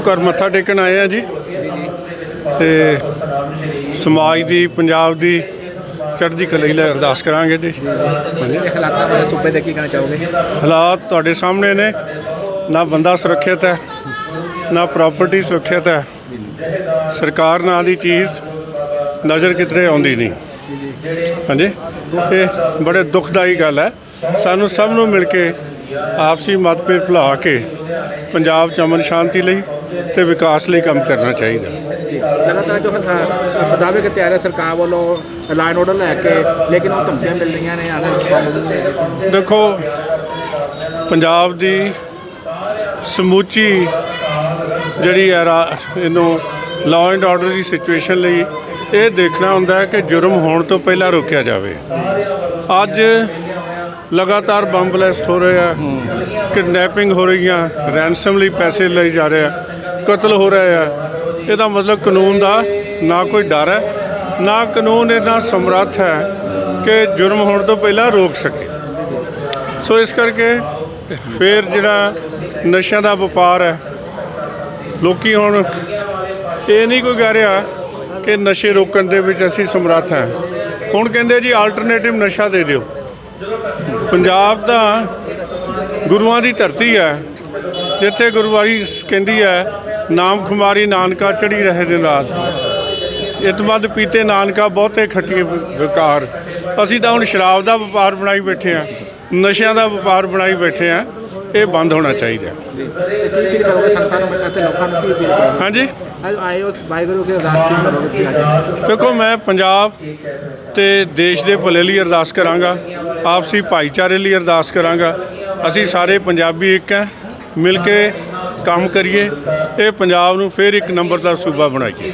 ਗੁਰੂ ਘਰ ਮੱਥਾ ਟੇਕਣ ਆਏ ਆ ਜੀ। ਤੇ ਸਮਾਜ ਦੀ ਪੰਜਾਬ ਦੀ ਚੜ੍ਹਦੀ ਕਲਾ ਲਈ ਅਰਦਾਸ ਕਰਾਂਗੇ ਜੀ। ਹਾਲਾਤਾਂ ਬਾਰੇ ਸੂਬੇ ਦੇ ਕੀ ਕਹਿਣਾ ਚਾਹੋਗੇ? ਹਾਲਾਤ ਤੁਹਾਡੇ ਸਾਹਮਣੇ ਨੇ। ਨਾ ਬੰਦਾ ਸੁਰੱਖਿਅਤ ਹੈ ਨਾ ਪ੍ਰਾਪਰਟੀ ਸੁਰੱਖਿਅਤ ਹੈ। ਸਰਕਾਰ ਨਾਂ ਦੀ ਚੀਜ਼ ਨਜ਼ਰ ਕਿਤਰੇ ਆਉਂਦੀ ਨਹੀਂ। ਹਾਂਜੀ। ਇਹ ਬੜੇ ਦੁਖਦਾਈ ਗੱਲ ਹੈ। ਸਾਨੂੰ ਸਭ ਨੂੰ ਮਿਲ ਕੇ ਆਪਸੀ ਮਤਭੇਦ ਭੁਲਾ ਕੇ ਪੰਜਾਬ 'ਚ ਅਮਨ ਸ਼ਾਂਤੀ ਲਈ ਤੇ ਵਿਕਾਸ ਲਈ ਕੰਮ ਕਰਨਾ ਚਾਹੀਦਾ। ਲਗਾਤਾਰ ਜੋ ਦਾਅਵੇ ਸਰਕਾਰ ਵੱਲੋਂ ਲਾਈਨ ਆਰਡਰ ਲੈ ਕੇ ਲੇਕਿਨ ਉਹ ਧਮਕੀਆਂ ਮਿਲ ਰਹੀਆਂ ਨੇ ਆਦਰ ਦੇਖੋ ਪੰਜਾਬ ਦੀ ਸਮੁੱਚੀ ਜਿਹੜੀ ਹੈ ਰਾ- ਇਹਨੂੰ ਲਾਅ ਐਂਡ ਆਰਡਰ ਦੀ ਸਿਚੁਏਸ਼ਨ ਲਈ ਇਹ ਦੇਖਣਾ ਹੁੰਦਾ ਹੈ ਕਿ ਜੁਰਮ ਹੋਣ ਤੋਂ ਪਹਿਲਾਂ ਰੋਕਿਆ ਜਾਵੇ। ਅੱਜ ਲਗਾਤਾਰ ਬੰਬ ਬਲੈਸਟ ਹੋ ਰਹੇ ਆ, ਕਿਡਨੈਪਿੰਗ ਹੋ ਰਹੀਆਂ ਰੈਂਸਮ ਲਈ ਪੈਸੇ ਲਏ ਜਾ ਰਹੇ ਆ, ਕਤਲ ਹੋ ਰਹੇ ਆ। ਇਹਦਾ ਮਤਲਬ ਕਾਨੂੰਨ ਦਾ ਨਾ ਕੋਈ ਡਰ ਹੈ, ਨਾ ਕਾਨੂੰਨ ਇਹਨਾਂ ਸਮਰੱਥ ਹੈ ਕਿ ਜੁਰਮ ਹੋਣ ਤੋਂ ਪਹਿਲਾਂ ਰੋਕ ਸਕੇ। ਸੋ ਇਸ ਕਰਕੇ ਫਿਰ ਜਿਹੜਾ ਨਸ਼ਿਆਂ ਦਾ ਵਪਾਰ ਹੈ, ਲੋਕੀ ਹੁਣ ਇਹ ਨਹੀਂ ਕੋਈ ਕਹਿ ਰਿਹਾ ਕਿ ਨਸ਼ੇ ਰੋਕਣ ਦੇ ਵਿੱਚ ਅਸੀਂ ਸਮਰੱਥ ਹਾਂ। ਹੁਣ ਕਹਿੰਦੇ ਜੀ ਆਲਟਰਨੇਟਿਵ ਨਸ਼ਾ ਦੇ ਦਿਓ। ਪੰਜਾਬ ਦਾ ਗੁਰੂਆਂ ਦੀ ਧਰਤੀ ਹੈ, ਜਿੱਥੇ ਗੁਰਵਾਰੀ ਕਹਿੰਦੀ ਹੈ, ਨਾਮ ਖੁਮਾਰੀ ਨਾਨਕਾ ਚੜੀ ਰਹੇ ਦਿਨ ਰਾਤ। ਇਤਮਦ ਪੀਤੇ ਨਾਨਕਾ ਬਹੁਤੇ ਖੱਟੀਏ ਵਿਕਾਰ। ਅਸੀਂ ਤਾਂ ਹੁਣ ਸ਼ਰਾਬ ਦਾ ਵਪਾਰ ਬਣਾਈ ਬੈਠੇ ਆ ਨਸ਼ਿਆਂ ਦਾ ਵਪਾਰ ਬਣਾਈ ਬੈਠੇ ਆ ਇਹ ਬੰਦ ਹੋਣਾ ਚਾਹੀਦਾ ਕੀ ਅਪੀਲ ਕਰੋਗੇ ਸੰਤਾਂ ਨੂੰ ਅਤੇ ਲੋਕਾਂ ਨੂੰ ਕੀ ਅਪੀਲ ਕਰੋਗੇ ਹਾਂਜੀ? ਅੱਜ ਆਏ ਉਸ ਵਾਹਿਗੁਰੂ ਕੇ ਅਰਦਾਸ ਕੀ ਕਰੋਗੇ ਤੁਸੀਂ ਅੱਜ ਦੇਖੋ ਮੈਂ ਪੰਜਾਬ ਤੇ ਦੇਸ਼ ਦੇ ਭਲੇ ਲਈ ਅਰਦਾਸ ਕਰਾਂਗਾ ਆਪਸੀ ਭਾਈਚਾਰੇ ਲਈ ਅਰਦਾਸ ਕਰਾਂਗਾ। ਅਸੀਂ ਸਾਰੇ ਪੰਜਾਬੀ ਇੱਕ ਹੈ ਮਿਲ ਕੇ ਕੰਮ ਕਰੀਏ ਇਹ ਪੰਜਾਬ ਨੂੰ ਫਿਰ ਇੱਕ ਨੰਬਰ ਦਾ ਸੂਬਾ ਬਣਾਈਏ।